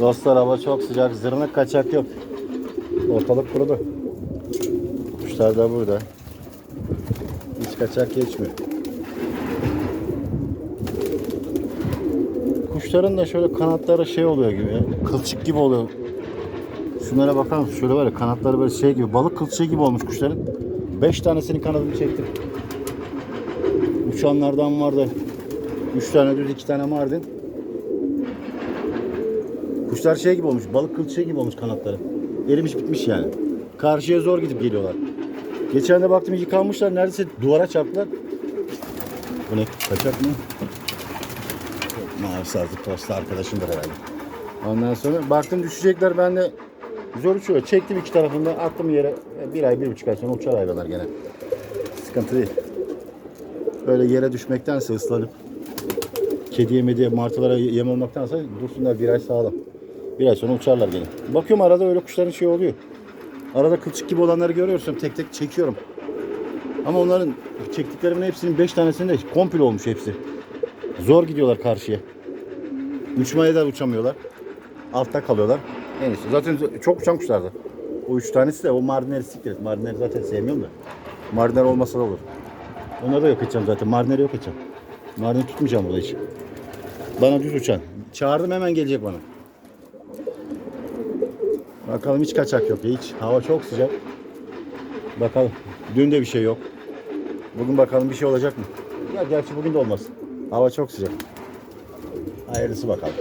Dostlar hava çok sıcak. Zırnık kaçak yok. Ortalık kurudu. Kuşlar da burada. Hiç kaçak geçmiyor. Kuşların da şöyle kanatları şey oluyor gibi. Kılçık gibi oluyor. Şunlara bakar mısın? Şöyle var ya kanatları böyle şey gibi. Balık kılçığı gibi olmuş kuşların. 5 tanesinin kanadını çektim. Uçanlardan vardı. 3 tane düz 2 tane mardin. Kuşlar şey gibi olmuş. Balık kılçığı gibi olmuş kanatları. Erimiş bitmiş yani. Karşıya zor gidip geliyorlar. Geçen de baktım yıkanmışlar. Neredeyse duvara çarptılar. Bu ne? Kaçak mı? Mavi sazlı posta arkadaşımdır herhalde. Ondan sonra baktım düşecekler. Ben de zor uçuyor. Çektim iki tarafında. Attım yere. Bir ay, bir buçuk ay sonra uçar hayvanlar gene. Sıkıntı değil. Böyle yere düşmektense ıslanıp kediye mediye martılara yem olmaktansa dursunlar bir ay sağlam. Bir ay sonra uçarlar gene. Bakıyorum arada öyle kuşların şey oluyor. Arada kılçık gibi olanları görüyorsam tek tek çekiyorum. Ama onların çektiklerimin hepsinin 5 tanesinde komple olmuş hepsi. Zor gidiyorlar karşıya. Uçmaya da uçamıyorlar. Altta kalıyorlar. En iyisi. Zaten çok uçan kuşlardı. O üç tanesi de o Mardinleri siktir et. Mardinleri zaten sevmiyorum da. Mardinler olmasa da olur. Onları da yok edeceğim zaten. Mardinleri yok edeceğim. Mardin tutmayacağım burada hiç. Bana düz uçan. Çağırdım hemen gelecek bana. Bakalım hiç kaçak yok. Hiç. Hava çok sıcak. Bakalım. Dün de bir şey yok. Bugün bakalım bir şey olacak mı? Ya gerçi bugün de olmaz. Hava çok sıcak. Hayırlısı bakalım.